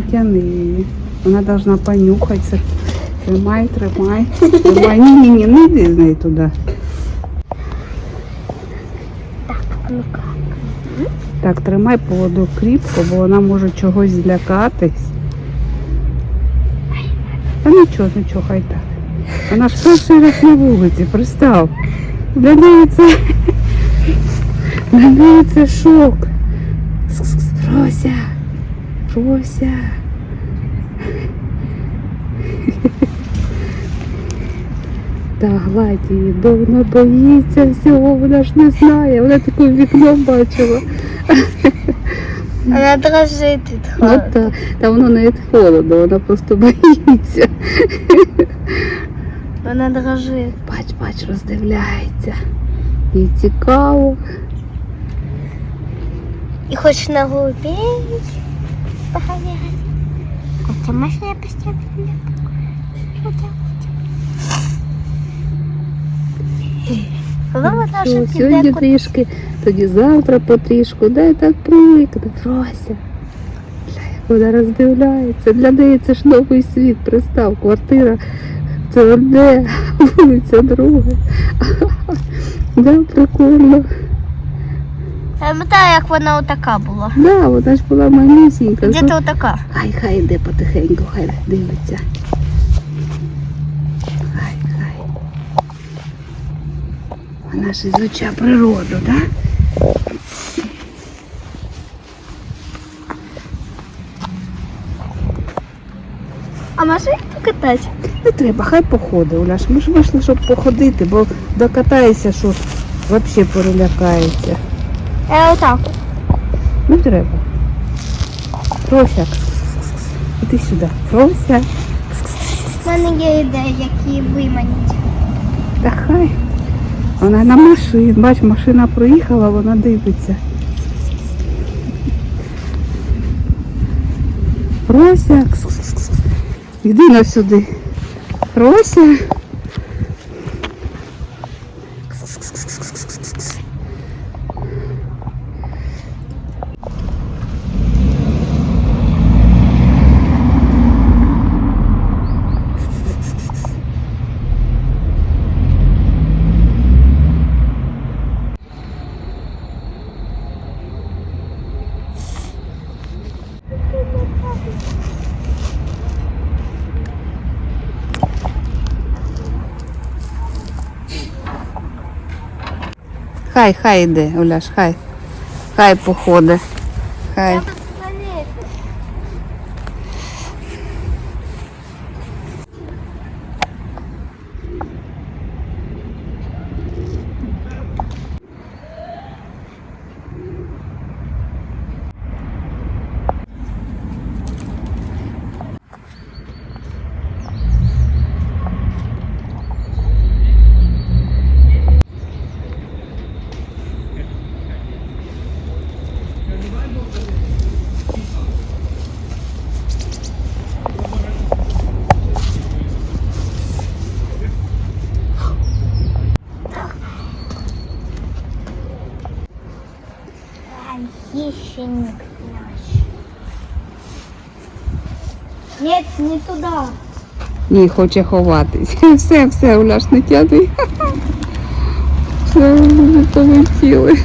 тяни її. Должна понюхатися. Тримай, тримай. Тримай. Не йди з нею туди. Ну-ка. Так, тримай поводок кріпко, бо вона може чогось злякатись. Та нічого, нічого, хай так. Вона ж перший раз на вулиці, пристав. Для неї це. Для неї це шок. Кс-кс-кс. Фрося. Та гладь її, бо вона боїться всього, вона ж не знає, вона таке вікно бачила. Вона дрожить від Ну холоду. та, та воно не від холоду, вона просто боїться. Вона дрожить. Бач, бач, роздивляється. Їй цікаво. І хоч на глубі поганяти. А це. Коли вона вже піде сьогодні трішки, тоді завтра потрішку, дай так привикне, Фрося. Вона роздивляється. Для неї це ж новий світ, пристав, квартира. Це одне, вулиця друге. Да, прикольно. Пам'ятаю, як вона отака була. Да, вона ж була малюсінька. Где-то отака. Хай, хай йде потихеньку, хай дивиться. Хай, хай. Вона ж ізуча природу, так? Да? А може їх покатати? Не треба, хай походить, Уляш. Ми ж вийшли, щоб походити, бо докатається, що взагалі перелякається. Я отак. Не треба. Фрося. Іди сюди. Фрося. У мене є ідея, які виманіть. Та хай. Вона на машині. Бач, машина проїхала, вона дивиться. Фрося. Іди на сюди. Фрося. Хай, хай йде, Оляш, хай. Хай походи. Хай. Хищник не туда. Ні, хоче ховатись. Все, все, Оляш, не тягни. Все, вони полетіли.